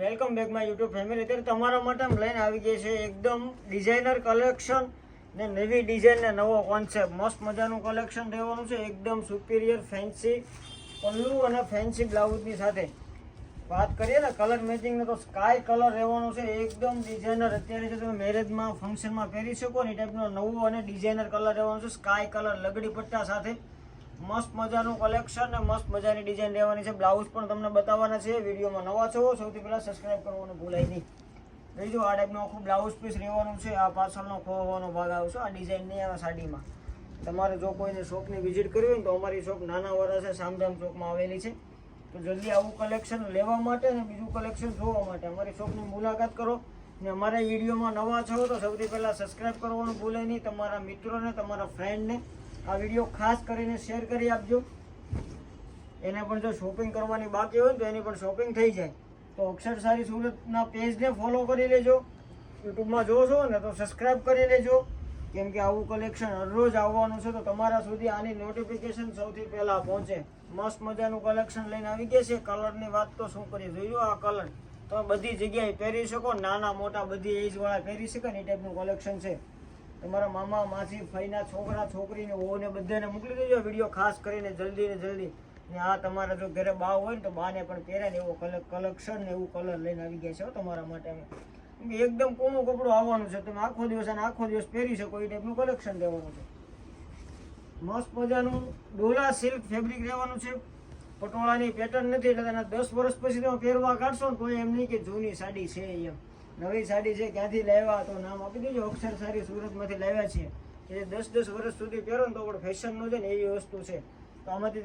Welcome back my YouTube family અત્યારે તમારા માટે લઈને આવી ગઈ છે એકદમ ડિઝાઇનર કલેક્શન ને નવી ડિઝાઇન ને નવો કોન્સેપ્ટ મસ્ત મજાનું કલેક્શન રહેવાનું છે. એકદમ સુપિરિયર ફેન્સી પલ્લુ અને ફેન્સી બ્લાઉઝની સાથે. વાત કરીએ ને કલર મેચિંગનો તો સ્કાય કલર રહેવાનો છે. એકદમ ડિઝાઇનર અત્યારે જો તમે મેરેજમાં ફંક્શનમાં પહેરી શકો ને, એ ટાઈપનો નવો અને ડિઝાઇનર કલર રહેવાનો છે. સ્કાય કલર લગડી પટ્ટા સાથે. મસ્ત મજાનું કલેક્શન ને મસ્ત મજાની ડિઝાઇન રહેવાની છે. બ્લાઉઝ પણ તમને બતાવવાના છે. વિડીયોમાં નવા છો, સૌથી પહેલાં સબસ્ક્રાઇબ કરવાનું ભૂલાય નહીં. જોઈજો આ ટાઈપનું આખું બ્લાઉઝ પીસ રહેવાનું છે. આ પાછળનો ખોવાનો ભાગ આવશે, આ ડિઝાઇન નહીં આવે સાડીમાં. તમારે જો કોઈને શોપની વિઝિટ કરવી હોય તો અમારી શોપ નાના વરા છે સામધામ ચોકમાં આવેલી છે. તો જલ્દી આવું કલેક્શન લેવા માટે અને બીજું કલેક્શન જોવા માટે અમારી શોપની મુલાકાત કરો. ને અમારા વિડીયોમાં નવા છો તો સૌથી પહેલાં સબસ્ક્રાઇબ કરવાનું ભૂલે નહીં. તમારા મિત્રોને, તમારા ફ્રેન્ડને આ વીડિયો ખાસ કરીને શેર કરી આપજો. એને પણ જો શોપિંગ કરવાની બાકી હોય તો એની પણ શોપિંગ થઈ જાય. તો અક્ષર સારી સુરતના પેજને ફોલો કરી લેજો. યુટ્યુબમાં જોશો ને તો સબસ્ક્રાઈબ કરી લેજો. કેમ કે આવું કલેક્શન હરરોજ આવવાનું છે તો તમારા સુધી આની નોટિફિકેશન સૌથી પહેલાં પહોંચે. મસ્ત મજાનું કલેક્શન લઈને આવી ગયા છે. કલરની વાત તો શું કરીએ? જોયું આ કલર તમે બધી જગ્યાએ પહેરી શકો. નાના, મોટા, બધી એજવાળા પહેરી શકે ને એ ટાઈપનું કલેક્શન છે. તમારા મામા, માસી, ફઈના છોકરા, છોકરીને, વહુને બધાને મોકલી દેજો. વીડિયો ખાસ કરીને જલ્દી ને જલ્દી. ને આ તમારા જો ઘરે બા હોય ને તો બાને પણ પહેરે એવો કલર કલેક્શન ને એવું કલર લઈને આવી ગયા છે તમારા માટે. અમે એકદમ કોમો કપડું આવવાનું છે. તમે આખો દિવસ અને આખો દિવસ પહેરી શકો એ ટાઈપનું કલેક્શન રહેવાનું છે. મસ્ત મજાનું ડોલા સિલ્ક ફેબ્રિક રહેવાનું છે. પટોળાની પેટર્ન નથી, એટલે તેના દસ વર્ષ પછી તમે પહેરવા કાઢશો ને તો એમ નહીં કે જૂની સાડી છે એમ. નવી સાડી છે, ક્યાંથી લાવ્યા તો નામ આપી દેજો. અક્ષર સારી સુરતમાંથી લાવ્યા છીએ. એ દસ દસ વર્ષ સુધી પહેરો ને તો પણ ફેશનનું છે ને એવી વસ્તુ છે. તો આમાંથી